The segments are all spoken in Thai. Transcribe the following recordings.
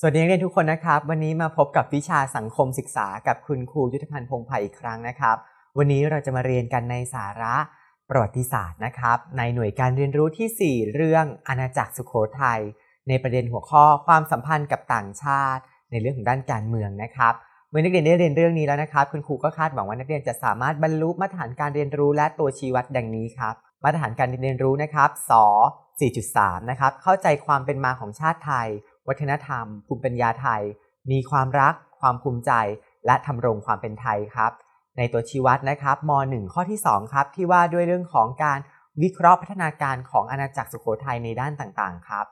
สวัสดีนักเรียนทุกคนนะครับ วันนี้มาพบกับวิชาสังคมศึกษากับคุณครูยุทธพันธ์พงไผ่อีกครั้งนะครับ วันนี้เราจะมาเรียนกันในสาระประวัติศาสตร์นะครับ ในหน่วยการเรียนรู้ที่ 4 เรื่องอาณาจักรสุโขทัยในประเด็นหัวข้อความสัมพันธ์กับต่างชาติ ในเรื่องของด้านการเมืองนะครับเมื่อนักเรียนได้เรียนเรื่องนี้แล้วนะครับ คุณครูก็คาดหวังว่านักเรียนจะสามารถบรรลุมาตรฐานการเรียนรู้และตัวชี้วัดดังนี้ครับมาตรฐานการเรียนรู้นะครับส4.3 นะครับ เข้าใจความเป็นมาของชาติไทย วัฒนธรรม ภูมิปัญญาไทย มีความรัก ความภูมิใจ และทำรงความเป็นไทยครับ ในตัวชี้วัดนะครับม .1 ข้อที่ 2 ครับ ที่ว่าด้วยเรื่องของการวิเคราะห์พัฒนาการของอาณาจักรสุโขทัยในด้านต่างๆ ครับ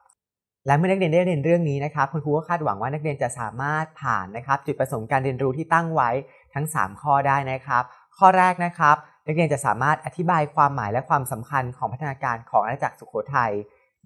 และเมื่อนักเรียนได้เรียนเรื่องนี้นะครับ คุณครูก็คาดหวังว่านักเรียนจะสามารถผ่านนะครับจุดประสงค์การเรียนรู้ที่ตั้งไว้ทั้ง 3 ข้อได้นะครับ ข้อแรกนะครับนักเรียนจะสามารถอธิบายความหมายและความสำคัญของพัฒนาการของอาณาจักรสุโขทัย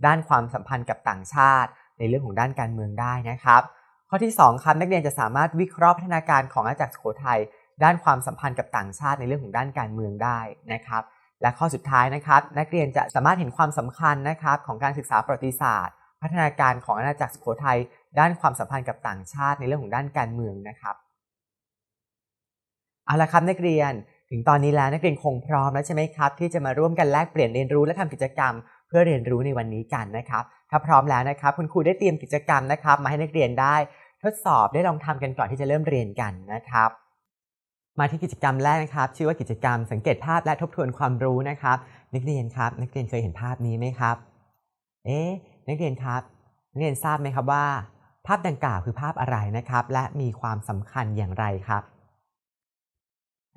ด้านความสัมพันธ์กับต่างชาติ ในเรื่องของด้านการเมืองได้นะครับ ข้อที่ 2ครับนักเรียนจะสามารถวิเคราะห์พัฒนาการของอาณาจักรสุโขทัยด้านความสัมพันธ์กับต่างชาติในเรื่องของด้านการเมืองได้นะครับ และข้อสุดท้ายนะครับ นักเรียนจะสามารถเห็นความสำคัญนะครับของการศึกษาประวัติศาสตร์ พัฒนาการของอาณาจักรสุโขทัยด้านความสัมพันธ์กับต่างชาติในเรื่องของด้านการเมืองนะครับเอาละครับนักเรียนถึงตอนนี้แล้วนักเรียนคงพร้อมแล้วใช่ไหมครับ ที่จะมาร่วมกันแลกเปลี่ยนเรียนรู้และทำกิจกรรม เพื่อเรียนรู้ในวันนี้กันนะครับ ถ้าพร้อมแล้วนะครับ คุณครูได้เตรียมกิจกรรมนะครับ มาให้นักเรียนได้ ทดสอบได้ลองทำกันก่อนที่จะเริ่มเรียนกันนะครับ มาที่กิจกรรมแรกนะครับ ชื่อว่ากิจกรรมสังเกตภาพและทบทวนความรู้นะครับ นักเรียนครับ นักเรียนเคยเห็นภาพนี้ไหมครับ เอ๊ะนักเรียนครับนักเรียนทราบไหมครับว่า ภาพดังกล่าวคือภาพอะไรนะครับ และมีความสำคัญอย่างไรครับ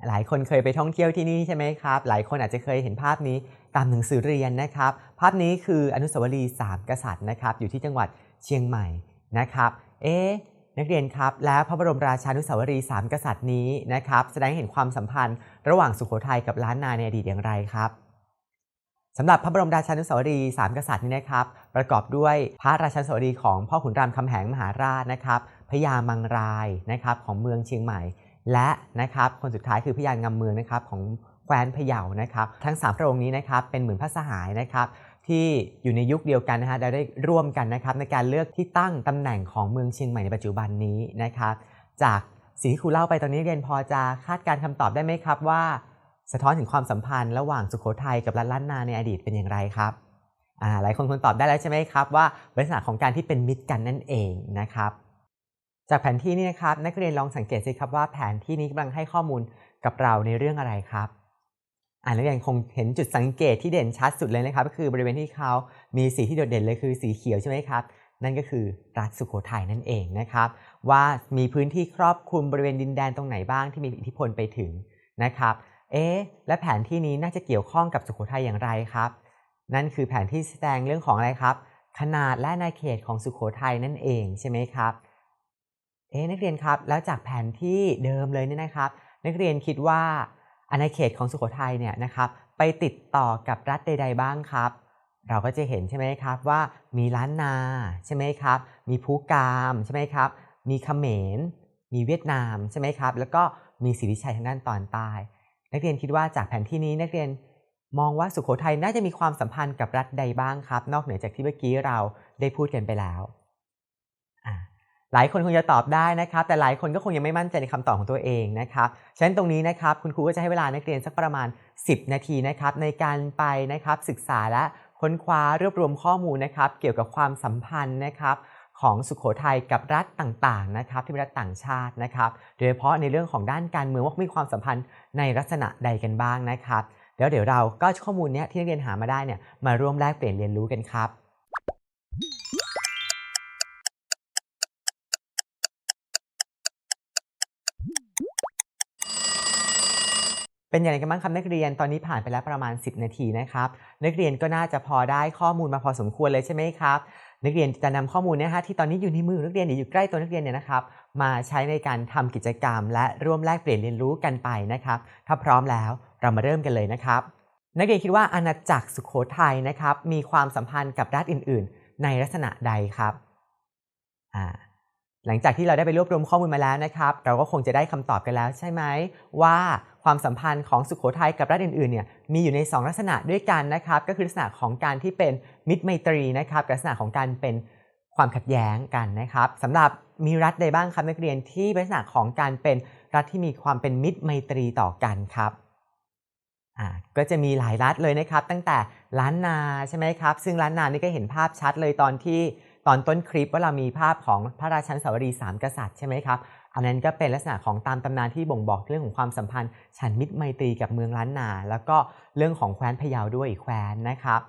หลายคนเคยไปท่องเที่ยวที่นี่ใช่ไหมครับ หลายคนอาจจะเคยเห็นภาพนี้ ตามหนังสือเรียนนะครับ ภาพนี้คืออนุสาวรีย์สามกษัตริย์นะครับ อยู่ที่จังหวัดเชียงใหม่นะครับ เอ๊ะนักเรียนครับ แล้วพระบรมราชานุสาวรีย์สามกษัตริย์นี้นะครับ แสดงให้เห็นความสัมพันธ์ระหว่างสุโขทัยกับล้านนาในอดีตอย่างไรครับสำหรับพระบรมราชานุสาวรีย์สามกษัตริย์นี้นะครับ ประกอบด้วยพระราชานุสาวรีย์ของพ่อขุนรามคำแหงมหาราชนะครับพญามังรายนะครับของเมืองเชียงใหม่ และนะครับคนสุดท้ายคือพญางำเมืองนะครับของ แคว้นพะเยานะครับ ทั้ง 3 พระองค์นี้นะครับเป็นเหมือนพระสหายนะครับที่อยู่ในยุคเดียวกันนะฮะได้ร่วมกันนะครับในการเลือกที่ตั้งตำแหน่งของเมืองเชียงใหม่ในปัจจุบันนี้นะครับจากสิ่งที่ครูเล่าไปตอนนี้เรียนพอจะคาดการณ์คำตอบได้ไหมครับว่า สะท้อนถึงความสัมพันธ์ระหว่างสุโขทัยกับล้านนาในอดีตเป็นอย่างไรครับหลายคนคงตอบได้แล้วใช่ไหมครับว่าลักษณะของการที่เป็นมิตรกันนั่นเองนะครับ จากแผนที่นี้นะครับนักเรียนลองสังเกตสิครับว่าแผนที่นี้กำลังให้ข้อมูลกับเราในเรื่องอะไรครับ อ่านักเรียนคงเห็นจุดสังเกตที่เด่นชัดสุดเลยนะครับ ก็คือบริเวณที่เขามีสีที่โดดเด่นเลยคือสีเขียวใช่ไหมครับ นั่นก็คือรัฐสุโขทัยนั่นเองนะครับ ว่ามีพื้นที่ครอบคลุมบริเวณดินแดนตรงไหนบ้างที่มีอิทธิพลไปถึงนะครับเอ๊และแผนที่นี้น่าจะเกี่ยวข้องกับสุโขทัยอย่างไรครับ นั่นคือแผนที่แสดงเรื่องของอะไรครับ ขนาดและอาเขตของสุโขทัยนั่นเองใช่ไหมครับเอ๊นักเรียนครับแล้วจากแผนที่เดิมเลยเนี่ยนะครับ นักเรียนคิดว่า อาณาเขตของสุโขทัยเนี่ยนะครับไปติดต่อกับรัฐใด ๆ บ้างครับ เราก็จะเห็นใช่ไหมครับว่ามีล้านนาใช่ไหมครับ มีภูกามใช่ไหมครับ มีเขมร มีเวียดนามใช่ไหมครับ แล้วก็มีศรีวิชัยทางด้านตอนใต้ นักเรียนคิดว่าจากแผนที่นี้นักเรียนมองว่าสุโขทัยน่าจะมีความสัมพันธ์กับรัฐใดบ้างครับ นอกเหนือจากที่เมื่อกี้เราได้พูดกันไปแล้ว หลายคนคงจะตอบได้นะครับ แต่หลายคนก็คงยังไม่มั่นใจในคำตอบของตัวเองนะครับฉะนั้นตรงนี้นะครับคุณครูก็จะให้เวลานักเรียนสักประมาณ 10 นาทีนะครับในการไปนะครับศึกษาและค้นคว้ารวบรวมข้อมูลนะครับเกี่ยวกับความสัมพันธ์นะครับของสุขโขทัยกับรัฐต่างๆนะครับที่เป็นรัฐต่างชาตินะครับ โดยเฉพาะในเรื่องของด้านการเมืองว่ามีความสัมพันธ์ในลักษณะใดกันบ้างนะครับ แล้วเดี๋ยวเราก็ข้อมูลเนี้ยที่นักเรียนหามาได้เนี่ยมาร่วมแลกเปลี่ยนเรียนรู้กันครับ เป็นอย่างไรกันบ้างครับนักเรียนตอนนี้ผ่านไปแล้วประมาณ 10 นาทีนะครับ นักเรียนก็น่าจะพอได้ข้อมูลมาพอสมควรเลยใช่ไหมครับ นักเรียนจะนำข้อมูลเนยฮะที่ตอนนี้อยู่ในมือนักเรียนหรืออยู่ใกล้ตัวนักเรียนเนี่ยนะครับ มาใช้ในการทำกิจกรรม และร่วมแลกเปลี่ยนเรียนรู้กันไปนะครับ ถ้าพร้อมแล้วเรามาเริ่มกันเลยนะครับ นักเรียนคิดว่าอาณาจักรสุโขทัยนะครับ มีความสัมพันธ์กับรัฐอื่น ๆ ในลักษณะใดครับอ่า หลังจากที่เราได้ไปรวบรวมข้อมูลมาแล้วนะครับ เราก็คงจะได้คำตอบกันแล้วใช่ไหม ว่าความสัมพันธ์ของสุโขทัยกับรัฐอื่นๆเนี่ยมีอยู่ใน 2 ลักษณะด้วยกันนะครับ ก็คือลักษณะของการที่เป็นมิตรไมตรีนะครับกับลักษณะของการเป็นความขัดแย้งกันนะครับสำหรับมีรัฐใดบ้างครับนักเรียนที่ลักษณะของการเป็นรัฐที่มีความเป็นมิตรไมตรีต่อกันครับก็จะมีหลายรัฐเลยนะครับ ตั้งแต่ล้านนาใช่ไหมครับ ซึ่งล้านนานี่ก็เห็นภาพชัดเลยตอนที่ ตอนต้นคลิปว่าเรามีภาพของพระราชันสาวรีสามกษัตริย์ใช่ไหมครับอันนั้นก็เป็นลักษณะของตามตำนานที่บ่งบอกเรื่องของความสัมพันธ์ ฉันมิตรไมตรีกับเมืองล้านนา แล้วก็เรื่องของแคว้นพะเยาด้วยอีกแคว้นนะครับ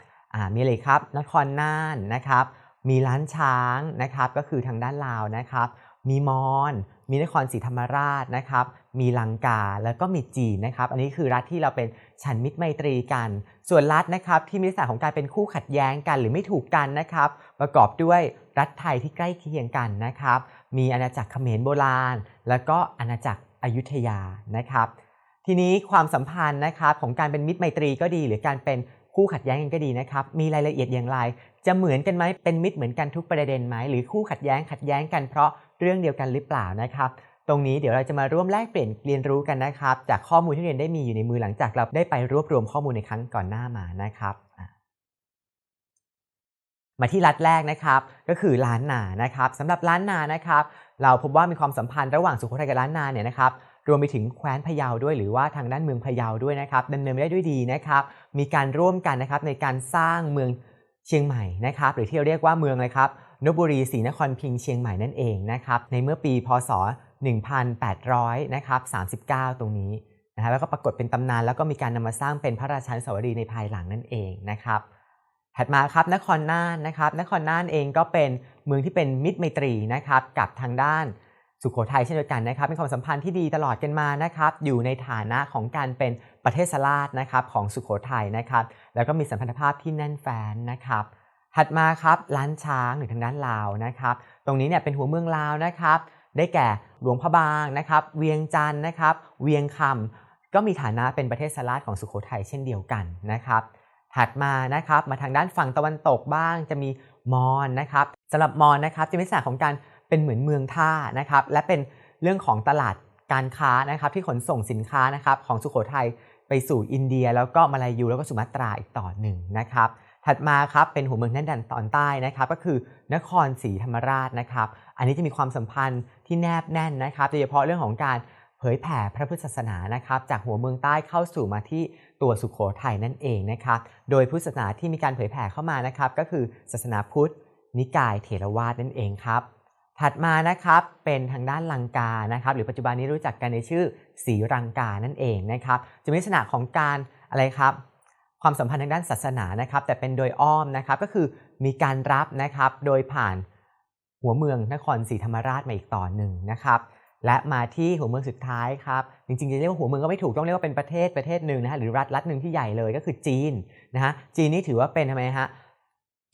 มีเลยครับ นครน่านนะครับ มีล้านช้างนะครับ ก็คือทางด้านลาวนะครับ มีมอญมีนครศรีธรรมราชนะครับ มีลังกาแล้วก็มีจีนนะครับ อันนี้คือรัฐที่เราเป็นฉันมิตรไมตรีกัน ส่วนรัฐนะครับที่มีลักษณะของการเป็นคู่ขัดแย้งกันหรือไม่ถูกกันนะครับ ประกอบด้วยรัฐไทยที่ใกล้เคียงกันนะครับ มีอาณาจักรเขมรโบราณ แล้วก็อาณาจักรอยุธยานะครับ ทีนี้ความสัมพันธ์นะครับของการเป็นมิตรไมตรีก็ดี หรือการเป็นคู่ขัดแย้งกันก็ดีนะครับ มีรายละเอียดอย่างไร จะเหมือนกันไหมเป็นมิตรเหมือนกันทุกประเด็นไหมหรือคู่ขัดแย้งขัดแย้งกันเพราะ เรื่องเดียวกันหรือเปล่านะครับ ตรงนี้เดี๋ยวเราจะมาร่วมแลกเปลี่ยนเรียนรู้กันนะครับ จากข้อมูลที่เรียนได้มีอยู่ในมือหลังจากเราได้ไปรวบรวมข้อมูลในครั้งก่อนหน้ามานะครับมาที่รัฐแรกนะครับ ก็คือล้านนานะครับสำหรับล้านนานะครับ เราพบว่ามีความสัมพันธ์ระหว่างสุโขทัยกับล้านนาเนี่ยนะครับรวมไปถึงแคว้นพะเยาด้วยหรือว่าทางด้านเมืองพะเยาด้วยนะครับดำเนินไปได้ด้วยดีนะครับ มีการร่วมกันนะครับในการสร้างเมืองเชียงใหม่นะครับ หรือที่เราเรียกว่าเมืองอะครับ นบุรีศรีนครพิงเชียงใหม่นั่นเองนะครับในเมื่อปีพศ 1800นะครับ39 ตรงนี้นะครับแล้วก็ปรากฏเป็นตำนานแล้วก็มีการนำมาสร้างเป็นพระราชันสวรีในภายหลังนั่นเองนะครับถัดมาครับนครน่านนะครับนครน่านเองก็เป็นเมืองที่เป็นมิตรไมตรีนะครับกับทางด้านสุขโขทัยเช่นเดียวกันนะครับเป็นความสัมพันธ์ที่ดีตลอดกันมานะครับอยู่ในฐานะของการเป็นประเทศสลาดนะครับของสุขโขทัยนะครับแล้วก็มีสัมพันธภาพที่แน่นแฟ้นนะครับ ถัดมาครับล้านช้างหรือทางด้านลาวนะครับ ตรงนี้เนี่ยเป็นหัวเมืองลาวนะครับ ได้แก่หลวงพระบางนะครับ เวียงจันทร์นะครับ เวียงคำก็มีฐานะเป็นประเทศสลาดของสุโขทัยเช่นเดียวกันนะครับ ถัดมานะครับมาทางด้านฝั่งตะวันตกบ้างจะมีมอญนะครับสำหรับมอญนะครับจะมีลักษณะของการเป็นเหมือนเมืองท่านะครับ และเป็นเรื่องของตลาดการค้านะครับ ที่ขนส่งสินค้านะครับของสุโขทัยไปสู่อินเดีย แล้วก็มาลายูแล้วก็สุมาตราอีกต่อหนึ่งนะครับ ถัดมาครับเป็นหัวเมืองแน่นแดนตอนใต้นะครับก็คือนครศรีธรรมราชนะครับอันนี้จะมีความสัมพันธ์ที่แนบแน่นนะครับโดยเฉพาะเรื่องของการเผยแผ่พระพุทธศาสนานะครับจากหัวเมืองใต้เข้าสู่มาที่ตัวสุขโขทัยนั่นเองนะครับโดยพุทธศาสนาที่มีการเผยแผ่เข้ามานะครับก็คือศาสนาพุทธ นิกายเถรวาทนั่นเองครับถัดมานะครับเป็นทางด้านลังกานะครับหรือปัจจุบันนี้รู้จักกันในชื่อศรีรังกานั่นเองนะครับจะมีลักษณะของการอะไรครับ ความสัมพันธ์ทางด้านศาสนานะครับ แต่เป็นโดยอ้อมนะครับก็คือมีการรับนะครับโดยผ่านหัวเมืองนครศรีธรรมราชมาอีกต่อหนึ่งนะครับ และมาที่หัวเมืองสุดท้ายครับจริงๆจะเรียกว่าหัวเมืองก็ไม่ถูกต้องเรียกว่าเป็นประเทศประเทศหนึ่งนะฮะหรือรัฐรัฐหนึ่งที่ใหญ่เลยก็คือจีนนะฮะจีนนี่ถือว่าเป็นทำไมฮะ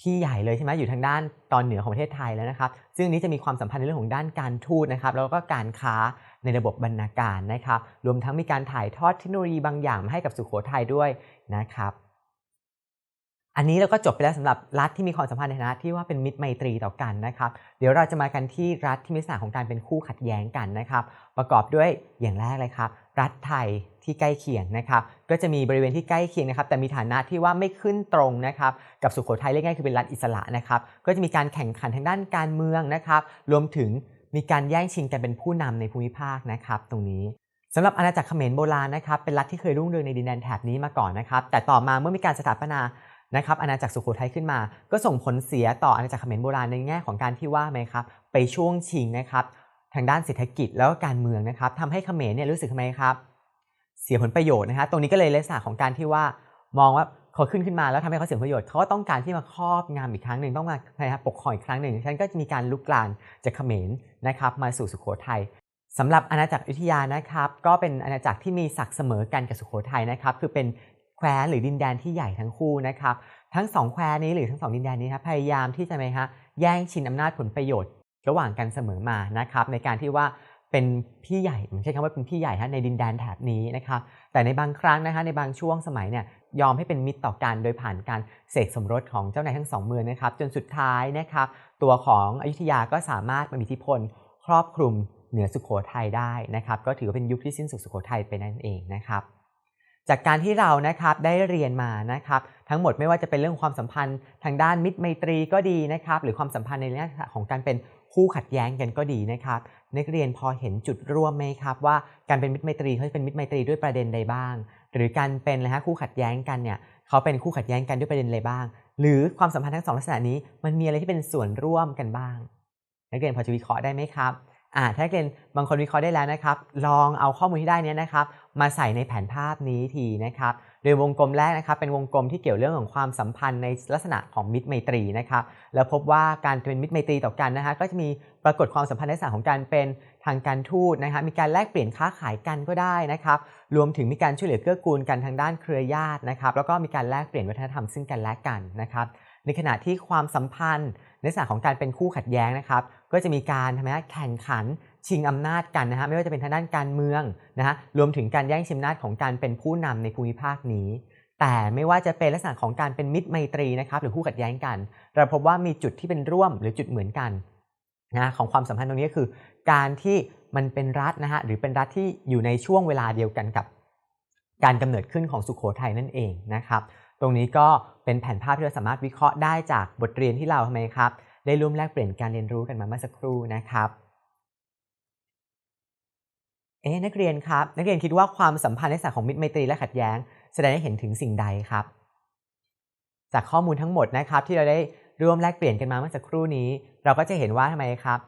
พี่ใหญ่เลยใช่ไหมอยู่ทางด้านตอนเหนือของประเทศไทยแล้วนะครับ ซึ่งนี้จะมีความสัมพันธ์ในเรื่องของด้านการทูตนะครับ แล้วก็การค้าในระบบบรรณาการนะครับ รวมทั้งมีการถ่ายทอดเทคโนโลยีบางอย่างมาให้กับสุโขทัยด้วยนะครับ อันนี้เราก็จบไปแล้วสำหรับรัฐที่มีความสัมพันธ์ในฐานะที่ว่าเป็นมิตรไมตรีต่อกันนะครับ เดี๋ยวเราจะมากันที่รัฐที่มีลักษณะของการเป็นคู่ขัดแย้งกันนะครับ ประกอบด้วยอย่างแรกเลยครับ รัฐไทยที่ใกล้เคียงนะครับ ก็จะมีบริเวณที่ใกล้เคียงนะครับ แต่มีฐานะที่ว่าไม่ขึ้นตรงนะครับ กับสุโขทัยเรียกง่ายคือเป็นรัฐอิสระนะครับ ก็จะมีการแข่งขันทางด้านการเมืองนะครับ รวมถึงมีการแย่งชิงกันเป็นผู้นำในภูมิภาคนะครับ ตรงนี้สำหรับอาณาจักรเขมรโบราณนะครับเป็นรัฐที่เคยรุ่งเรืองในดินแดนแถบนี้มาก่อนนะครับ แต่ต่อมาเมื่อมีการสถาปนา นะครับอาณาจักรสุโขทัยขึ้นมา ก็ส่งผลเสียต่ออาณาจักรเขมรโบราณในแง่ของการที่ว่าไหมครับไปช่วงชิงนะครับทางด้านเศรษฐกิจแล้วก็การเมืองนะครับทำให้เขมรเนี่ยรู้สึกทำไมครับ เสียผลประโยชน์นะครับตรงนี้ก็เลยลักษณะของการที่ว่ามองว่าเขาขึ้นขึ้นมาแล้วทำให้เขาเสียผลประโยชน์เขาก็ต้องการที่มาครอบงำอีกครั้งหนึ่งต้องมานะครับปกครองอีกครั้งหนึ่งฉะนั้นก็จะมีการลุกลามจากเขมรนะครับมาสู่สุโขทัยสำหรับอาณาจักรอยุธยานะครับ ก็เป็นอาณาจักรที่มีศักดิ์เสมอกันกับสุโขทัยนะครับ คือเป็น แคว้นหรือดินแดนที่ใหญ่ทั้งคู่นะครับทั้งสองแคว้นนี้หรือทั้งสองดินแดนนี้ครับพยายามที่จะไหมฮะแย่งชิงอำนาจผลประโยชน์ระหว่างกันเสมอมานะครับในการที่ว่าเป็นพี่ใหญ่ไม่ใช่คำว่าเป็นพี่ใหญ่ฮะในดินแดนแถบนี้นะครับแต่ในบางครั้งนะคะในบางช่วงสมัยเนี่ยยอมให้เป็นมิตรต่อกันโดยผ่านการเสกสมรสของเจ้านายทั้งสองเมืองนะครับ จนสุดท้ายนะครับตัวของอยุธยาก็สามารถมีอิทธิพล ครอบคลุมเหนือสุโขทัยได้นะครับ ก็ถือว่าเป็นยุคที่สิ้นสุดสุโขทัยไปนั่นเองนะครับ จากการที่เรานะครับได้เรียนมานะครับทั้งหมดไม่ว่าจะเป็นเรื่องความสัมพันธ์ทางด้านมิตรไมตรีก็ดีนะครับหรือความสัมพันธ์ในเรื่องของการเป็นคู่ขัดแย้งกันก็ดีนะครับนักเรียนพอเห็นจุดร่วมไหมครับ ว่าการเป็นมิตรไมตรีเขาจะเป็นมิตรไมตรีด้วยประเด็นใดบ้าง หรือการเป็นนะฮะคู่ขัดแย้งกันเนี่ยเขาเป็นคู่ขัดแย้งกันด้วยประเด็นใดบ้าง หรือความสัมพันธ์ทั้งสองลักษณะนี้มันมีอะไรที่เป็นส่วนร่วมกันบ้าง นักเรียนพอจะวิเคราะห์ได้ไหมครับอ่าถ้านักเรียนบางคนวิเคราะห์ได้แล้วนะครับ ลองเอาข้อมูลที่ได้นี้นะครับ มาใส่ในแผนภาพนี้ทีนะครับโดยวงกลมแรกนะครับเป็นวงกลมที่เกี่ยวเรื่องของความสัมพันธ์ในลักษณะของมิตรไมตรีนะครับแล้วพบว่าการเป็นมิตรไมตรีต่อกันนะฮะก็จะมีปรากฏความสัมพันธ์ในลักษณะของการเป็นทางการทูตนะครับมีการแลกเปลี่ยนค้าขายกันก็ได้นะครับรวมถึงมีการช่วยเหลือเกื้อกูลกันทางด้านเครือญาตินะครับแล้วก็มีการแลกเปลี่ยนวัฒนธรรมซึ่งกันและกันนะครับในขณะที่ความสัมพันธ์ในลักษณะของการเป็นคู่ขัดแย้งนะครับก็จะมีการทำไมฮะแข่งขัน ชิงอำนาจกันนะฮะไม่ว่าจะเป็นทางด้านการเมืองนะฮะรวมถึงการแย่งชิงอำนาจของการเป็นผู้นำในภูมิภาคนี้ แต่ไม่ว่าจะเป็นลักษณะของการเป็นมิตรไมตรีนะครับหรือคู่ขัดแย้งกัน เราพบว่ามีจุดที่เป็นร่วมหรือจุดเหมือนกันนะของความสัมพันธ์ตรงนี้คือ การที่มันเป็นรัฐนะฮะหรือเป็นรัฐที่อยู่ในช่วงเวลาเดียวกันกับ การกำเนิดขึ้นของสุขโขทัยนั่นเองนะครับตรงนี้ก็เป็นแผนภาพที่เราสามารถวิเคราะห์ได้จากบทเรียนที่เราทำไมครับได้ร่วมแลกเปลี่ยนการเรียนรู้กันมาเมื่อสักครู่นะครับ เอ๊ะนักเรียนครับ นักเรียนคิดว่าความสัมพันธ์ในสายของมิตรไมตรีและขัดแย้ง แสดงให้เห็นถึงสิ่งใดครับ จากข้อมูลทั้งหมดนะครับที่เราได้ร่วมแลกเปลี่ยนกันมาเมื่อสักครู่นี้ เราก็จะเห็นว่าทำไมครับ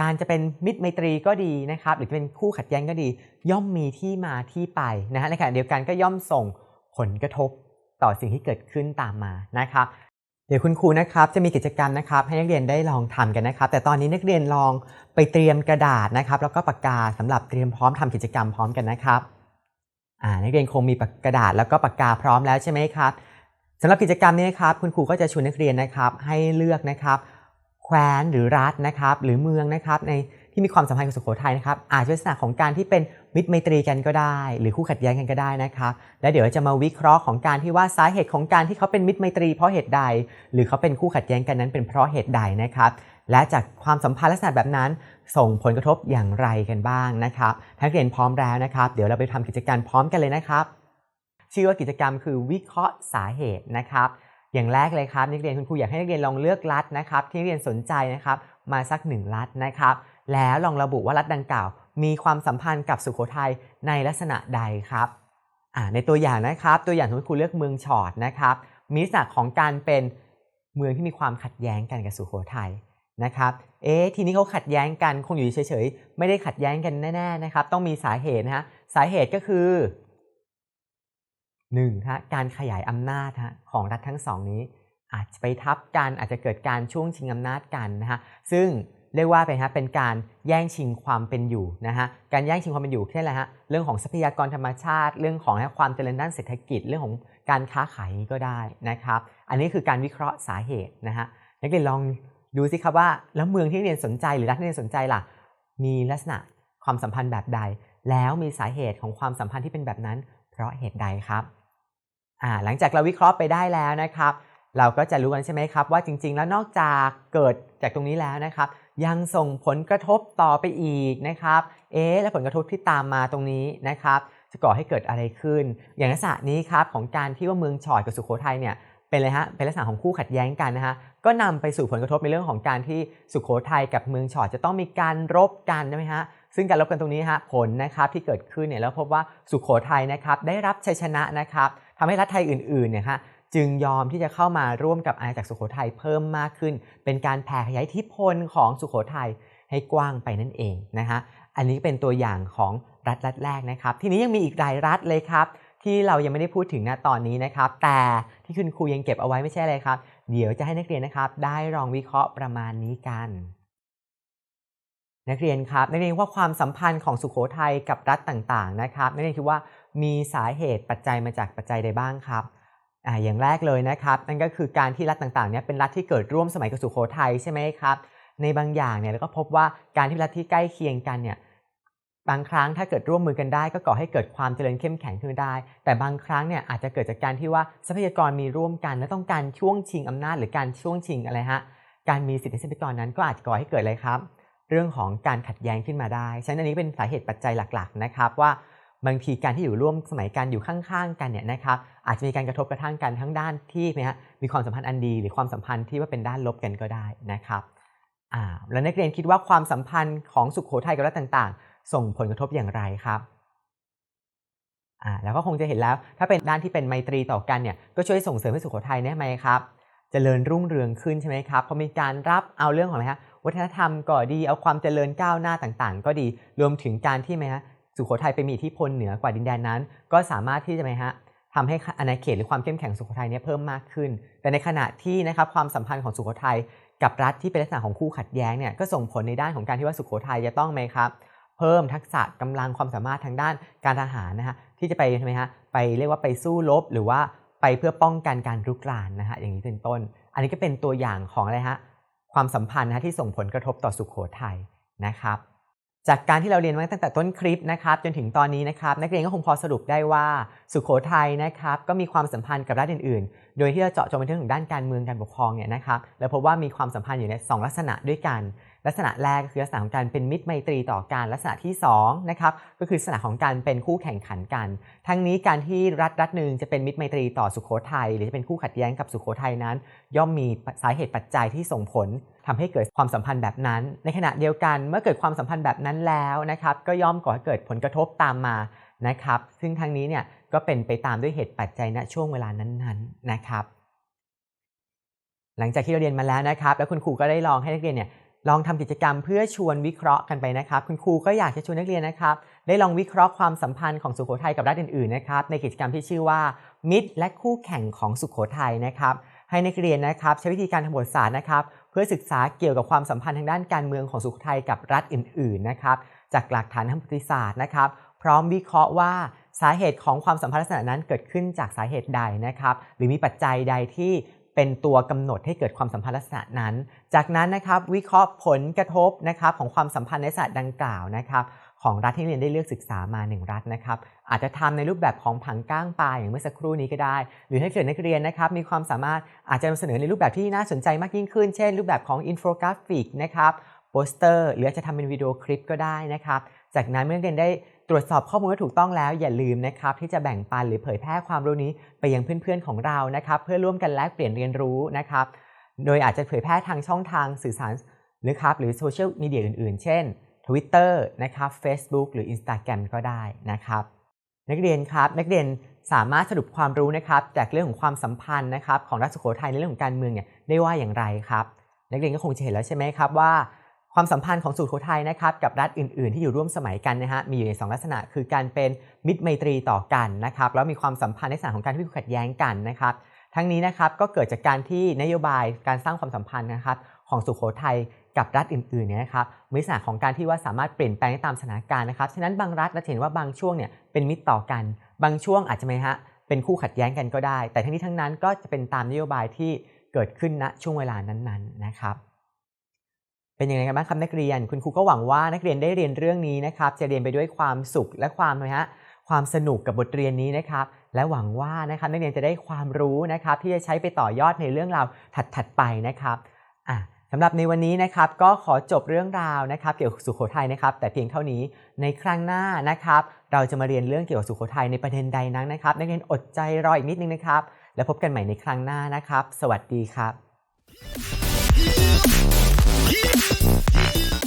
การจะเป็นมิตรไมตรีก็ดีนะครับ หรือจะเป็นคู่ขัดแย้งก็ดี ย่อมมีที่มาที่ไปนะฮะในขณะเดียวกันก็ย่อมส่งผลกระทบต่อสิ่งที่เกิดขึ้นตามมานะครับ เดี๋ยวคุณครูนะครับจะมีกิจกรรมนะครับ ให้นักเรียนได้ลองทำกันนะครับ แต่ตอนนี้นักเรียนลองไปเตรียมกระดาษนะครับ แล้วก็ปากกาสำหรับเตรียมพร้อมทำกิจกรรมพร้อมกันนะครับอ่านักเรียนคงมีกกระดาษแล้วก็ปากกาพร้อมแล้วใช่ไหมครับสำหรับกิจกรรมนี้นะครับ คุณครูก็จะชวนนักเรียนนะครับ ให้เลือกนะครับแคว้นหรือรัฐนะครับ หรือเมืองนะครับ ในที่มีความสัมพันธ์กับสุโขทัยนะครับ อาจจะเป็นลักษณะของการที่เป็น มิตรไมตรีกันก็ได้ หรือคู่ขัดแย้งกันก็ได้นะครับและเดี๋ยวจะมาวิเคราะห์ของการที่ว่าสาเหตุของการที่เขาเป็นมิตรไมตรีเพราะเหตุใด หรือเขาเป็นคู่ขัดแย้งกันนั้นเป็นเพราะเหตุใดนะครับและจากความสัมพันธ์ลักษณะแบบนั้น ส่งผลกระทบอย่างไรกันบ้างนะครับนักเรียนพร้อมแล้วนะครับ เดี๋ยวเราไปทำกิจกรรมพร้อมกันเลยนะครับ ชื่อว่ากิจกรรมคือวิเคราะห์สาเหตุนะครับอย่างแรกเลยครับนักเรียนคุณครูอยากให้นักเรียนลองเลือกรัฐนะครับ ที่นักเรียนสนใจนะครับ มาสักหนึ่งรัฐนะครับ แล้วลองระบุว่ารัฐดังกล่าว มีความสัมพันธ์กับสุโขทัยในลักษณะใดครับอ่าในตัวอย่างนะครับ ตัวอย่างสมมติครูเลือกเมืองฉอดนะครับ มีลักษณะของการเป็นเมืองที่มีความขัดแย้งกันกับสุโขทัยนะครับ เอ๊ะทีนี้เขาขัดแย้งกันคงอยู่เฉยๆ ไม่ได้ขัดแย้งกันแน่ๆนะครับ ต้องมีสาเหตุนะฮะสาเหตุก็คือหนึ่งฮะการขยายอำนาจฮะของรัฐทั้งสองนี้ อาจจะไปทับกันอาจจะเกิดการช่วงชิงอำนาจกันนะฮะซึ่ง เรียกว่าเป็นฮะเป็นการแย่งชิงความเป็นอยู่นะฮะการแย่งชิงความเป็นอยู่เช่นอะไรฮะเรื่องของทรัพยากรธรรมชาติ เรื่องของความเจริญด้านเศรษฐกิจ เรื่องของการค้าขายก็ได้นะครับ อันนี้คือการวิเคราะห์สาเหตุนะฮะนักเรียนลองดูสิครับว่าแล้วเมืองที่เรียนสนใจหรือรัฐที่เรียนสนใจล่ะ มีลักษณะความสัมพันธ์แบบใด แล้วมีสาเหตุของความสัมพันธ์ที่เป็นแบบนั้น เพราะเหตุใดครับอ่าหลังจากเราวิเคราะห์ไปได้แล้วนะครับ เราก็จะรู้กันใช่ไหมครับว่าจริง ๆ แล้วนอกจากเกิดจากตรงนี้แล้วนะครับ ยังส่งผลกระทบต่อไปอีกนะครับ เอ๊ะและผลกระทบที่ตามมาตรงนี้นะครับ จะก่อให้เกิดอะไรขึ้น อย่างลักษณะนี้ครับของการที่ว่าเมืองฉอดกับสุโขทัยเนี่ยเป็นเลยฮะเป็นลักษณะของคู่ขัดแย้งกันนะฮะก็นำไปสู่ผลกระทบในเรื่องของการที่สุโขทัยกับเมืองฉอดจะต้องมีการรบกันใช่ไหมฮะซึ่งการรบกันตรงนี้ฮะผลนะครับที่เกิดขึ้นเนี่ยแล้วพบว่าสุโขทัยนะครับได้รับชัยชนะนะครับทำให้รัฐไทยอื่นๆเนี่ยฮะ จึงยอมที่จะเข้ามาร่วมกับอาณาจักรสุโขทัยเพิ่มมากขึ้น เป็นการแผ่ขยายอิทธิพลของสุโขทัยให้กว้างไปนั่นเองนะฮะอันนี้เป็นตัวอย่างของรัฐรัฐแรกนะครับ ทีนี้ยังมีอีกหลายรัฐเลยครับ ที่เรายังไม่ได้พูดถึงณตอนนี้นะครับ แต่ที่คุณครูยังเก็บเอาไว้ไม่ใช่อะไรครับ เดี๋ยวจะให้นักเรียนนะครับ ได้ลองวิเคราะห์ประมาณนี้กัน นักเรียนครับ นักเรียนว่าความสัมพันธ์ของสุโขทัยกับรัฐต่างๆนะครับ นักเรียนคิดว่ามีสาเหตุปัจจัยมาจากปัจจัยใดบ้างครับ อ่าอย่างแรกเลยนะครับนั่นก็คือการที่รัฐต่างๆเนี่ยเป็นรัฐที่เกิดร่วมสมัยกับสุโขทัยใช่ไหมครับในบางอย่างเนี่ยเราก็พบว่าการที่รัฐที่ใกล้เคียงกันเนี่ยบางครั้งถ้าเกิดร่วมมือกันได้ ก็ก่อให้เกิดความเจริญเข้มแข็งขึ้นได้ แต่บางครั้งเนี่ยอาจจะเกิดจากการที่ว่าทรัพยากรมีร่วมกัน และต้องการช่วงชิงอำนาจ หรือการช่วงชิงอะไรฮะการมีสิทธิทรัพยากรนั้นก็อาจจะก่อให้เกิดอะไรครับ เรื่องของการขัดแย้งขึ้นมาได้ฉะนั้นอันนี้เป็นสาเหตุปัจจัยหลักๆนะครับว่า บางทีการที่อยู่ร่วมสมัยกันอยู่ข้างๆ กันเนี่ยนะครับอาจจะมีการกระทบกระทั่งกันทั้งด้านที่นะฮะมีความสัมพันธ์อันดี หรือความสัมพันธ์ที่ว่าเป็นด้านลบกันก็ได้นะครับอ่าแล้วนักเรียนคิดว่าความสัมพันธ์ของสุขโขทัยกับรัฐต่าง ๆ ส่งผลกระทบอย่างไรครับอ่าแล้วก็คงจะเห็นแล้ว ถ้าเป็นด้านที่เป็นไมตรีต่อกันเนี่ยก็ช่วยส่งเสริมให้สุขโขทัยเนี่ยไหมครับเจริญรุ่งเรืองขึ้นใช่ไหมครับเพราะมีการรับเอาเรื่องของอะไรฮะวัฒนธรรมก็ดีเอาความเจริญก้าวหน้าต่างๆ ก็ดีรวมถึงการที่ไหมฮะ สุโขทัยไปมีอิทธิพลเหนือกว่าดินแดนนั้น ก็สามารถที่จะไหมฮะทำให้อาณาเขตหรือความเข้มแข็งสุโขทัยเนี่ยเพิ่มมากขึ้น แต่ในขณะที่นะครับความสัมพันธ์ของสุโขทัยกับรัฐที่เป็นลักษณะของคู่ขัดแย้งเนี่ยก็ส่งผลในด้านของการที่ว่าสุโขทัยจะต้องไหมครับเพิ่มทักษะกำลังความสามารถทางด้านการทหารนะฮะที่จะไปใช่ไหมฮะไปเรียกว่าไปสู้รบหรือว่าไปเพื่อป้องกันการรุกรานนะฮะอย่างนี้เป็นต้น อันนี้ก็เป็นตัวอย่างของอะไรฮะความสัมพันธ์นะที่ส่งผลกระทบต่อสุขโขทัยนะครับ จากการที่เราเรียนมาตั้งแต่ต้นคลิปนะครับจนถึงตอนนี้นะครับนักเรียนก็คงพอสรุปได้ว่าสุขโขทัยนะครับก็มีความสัมพันธ์กับรัฐอื่นๆ โดยที่เราเจาะจงไปถึงด้านการเมืองการปกครองเนี่ยนะครับแล้วพบว่ามีความสัมพันธ์อยู่ในสองลักษณะด้วยกัน ลักษณะแรกก็คือลักษณะของการเป็นมิตรไมตรีต่อกันลักษณะที่2นะครับก็คือลักษณะของการเป็นคู่แข่งขันกัน ทั้งนี้การที่รัฐรัฐหนึ่งจะเป็นมิตรไมตรีต่อสุโขทัยหรือจะเป็นคู่ขัดแย้งกับสุโขทัยนั้น ย่อมมีสาเหตุปัจจัยที่ส่งผลทำให้เกิดความสัมพันธ์แบบนั้น ในขณะเดียวกันเมื่อเกิดความสัมพันธ์แบบนั้นแล้วนะครับก็ย่อมก่อให้เกิดผลกระทบตามมานะครับ ซึ่งทั้งนี้เนี่ยก็เป็นไปตามด้วยเหตุปัจจัยณช่วงเวลานั้นๆนะครับ หลังจากที่เราเรียนมาแล้วนะครับ แล้วคุณครูก็ได้ลองให้นักเรียนเนี่ย ลองทำกิจกรรมเพื่อชวนวิเคราะห์กันไปนะครับ คุณครูก็อยากจะชวนนักเรียนนะครับ ได้ลองวิเคราะห์ความสัมพันธ์ของสุโขทัยกับรัฐอื่นๆนะครับในกิจกรรมที่ชื่อว่า มิตร และคู่แข่งของสุโขทัยนะครับ ให้นักเรียนนะครับ ใช้วิธีการทางบทศาสตร์นะครับ เพื่อศึกษาเกี่ยวกับความสัมพันธ์ทางด้านการเมืองของสุโขทัยกับรัฐอื่นๆนะครับจากหลักฐานทางประวัติศาสตร์นะครับ พร้อมวิเคราะห์ว่าสาเหตุของความสัมพันธ์ลักษณะนั้นเกิดขึ้นจากสาเหตุใดนะครับ หรือมีปัจจัยใดที่ เป็นตัวกำหนดให้เกิดความสัมพันธ์ลักษณะนั้น จากนั้นนะครับวิเคราะห์ผลกระทบนะครับของความสัมพันธ์ในศาสตร์ดังกล่าวนะครับของรัฐที่เรียนได้เลือกศึกษามา 1 รัฐนะครับอาจจะทำในรูปแบบของผังก้างปลาอย่างเมื่อสักครู่นี้ก็ได้ หรือถ้เกิดนักเรียนนะครับมีความสามารถอาจจะนำเสนอในรูปแบบที่น่าสนใจมากยิ่งขึ้น เช่น รูปแบบของอินโฟกราฟิกนะครับโปสเตอร์หรืออาจจะทำเป็นวิดีโอคลิปก็ได้นะครับ จากนั้นเมื่อนักเรียนได้ตรวจสอบข้อมูลที่ถูกต้องแล้วอย่าลืมนะครับที่จะแบ่งปันหรือเผยแพร่ความรู้นี้ไปยังเพื่อนๆของเรานะครับ เพื่อร่วมกันแลกเปลี่ยนเรียนรู้นะครับ โดยอาจจะเผยแพร่ทางช่องทางสื่อสารหรือครับหรือโซเชียลมีเดียอื่นๆ เช่น Twitter นะครับ Facebook หรือ Instagram ก็ได้นะครับ นักเรียนครับนักเรียนสามารถสรุปความรู้นะครับจากเรื่องของความสัมพันธ์นะครับของรัฐสุโขทัยในเรื่องของการเมืองเนี่ยได้ว่าอย่างไรครับ นักเรียนก็คงจะเห็นแล้วใช่ไหมครับว่า ความสัมพันธ์ของสุโขทัยนะครับกับรัฐอื่น ๆ ที่อยู่ร่วมสมัยกันนะฮะมีอยู่ในสองลักษณะ คือการเป็นมิตรไมตรีต่อกันนะครับแล้วมีความสัมพันธ์ในลักษณะของการที่ขัดแย้งกันนะครับ ทั้งนี้นะครับก็เกิดจากการที่นโยบายการสร้างความสัมพันธ์นะครับของสุโขทัยกับรัฐอื่นๆเนี่ยนะครับมีลักษณะของการที่ว่าสามารถเปลี่ยนแปลงได้ตามสถานการณ์นะครับฉะนั้นบางรัฐเราเห็นว่าบางช่วงเนี่ยเป็นมิตรต่อกัน บางช่วงอาจจะไหมฮะเป็นคู่ขัดแย้งกันก็ได้ แต่ทั้งนี้ทั้งนั้นก็จะเป็นตามนโยบายที่เกิดขึ้นณช่วงเวลานั้นๆนะครับ เป็นยังไงกันบ้างครับนักเรียน คุณครูก็หวังว่านักเรียนได้เรียนเรื่องนี้นะครับ จะเรียนไปด้วยความสุขและความนะฮะความสนุกกับบทเรียนนี้นะครับ และหวังว่านะครับนักเรียนจะได้ความรู้นะครับ ที่จะใช้ไปต่อยอดในเรื่องราวถัดๆไปนะครับอะสำหรับในวันนี้นะครับก็ขอจบเรื่องราวนะครับ เกี่ยวกับสุโขทัยนะครับ แต่เพียงเท่านี้ในครั้งหน้านะครับ เราจะมาเรียนเรื่องเกี่ยวกับสุโขทัยในประเด็นใดนั้นนะครับ นักเรียนอดใจรออีกนิดนึงนะครับ แล้วพบกันใหม่ในครั้งหน้านะครับ สวัสดีครับ やった!